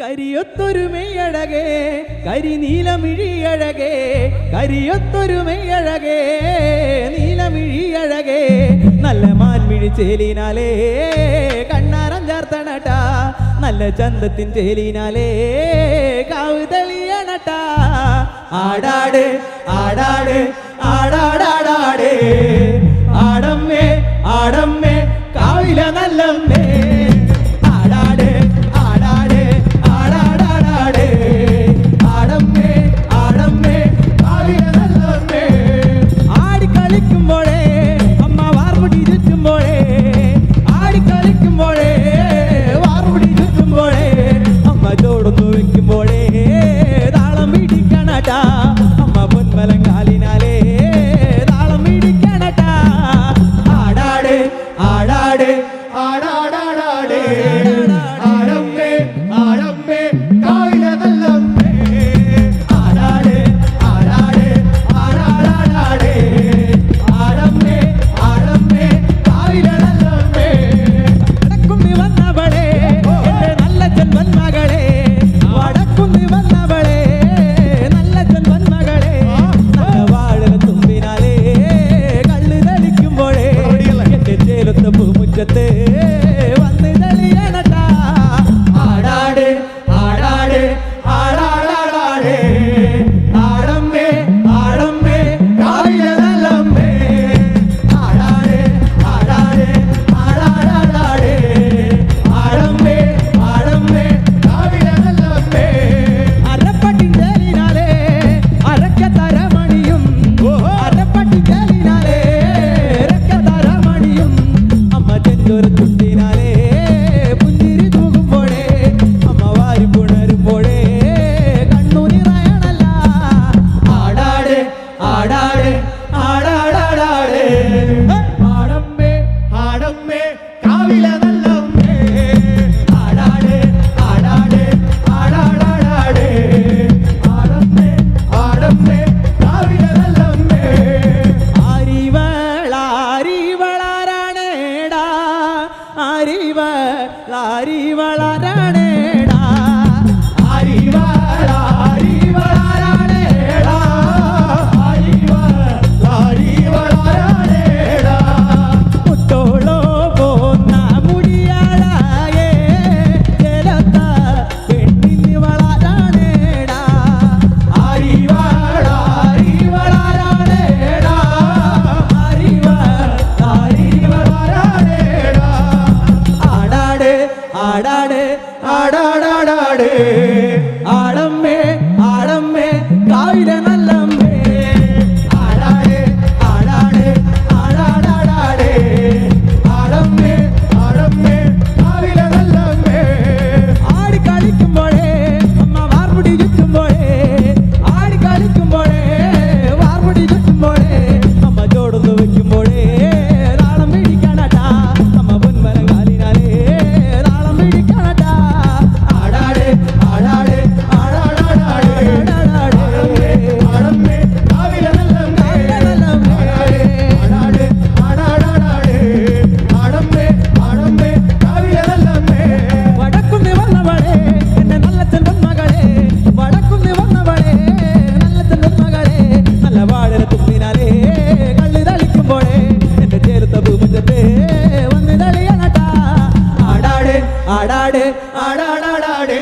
കരിയൊത്തൊരുമയഴകേ കരിനീലമിഴിയഴകേ കരിയൊത്തൊരുമയഴകേ നീലമിഴിയഴകേ നല്ല മാൻമിഴി ചേലിനാലേ കണ്ണാരം ചേർത്തണട്ടാ നല്ല ചന്തത്തിൻ ചേലിനാലേ കാവ് തെളിയണട്ടാ. ആടാട് ആടാട് ആടാടാടാടേ. ആടമ്മേ ആടമ്മേ കാവില നല്ലമ്മേ. കളിക്കുമ്പോഴേ അമ്മ വാർമുടി ചുറ്റുമ്പോഴേ ആടി കളിക്കുമ്പോഴേ വാർമുടി ചുറ്റുമ്പോഴേ അമ്മ ചോടൊന്നു വെക്കുമ്പോഴേ താളം പിടിക്കണട്ടാ. അമ്മ പൊന്മലം കാലിനാലേ താളം പിടിക്കണട്ടാ. ആടാട് ആടാട് ആടാ. ஆழம் மே ஆடாடாடு ஆடாடாடாடு.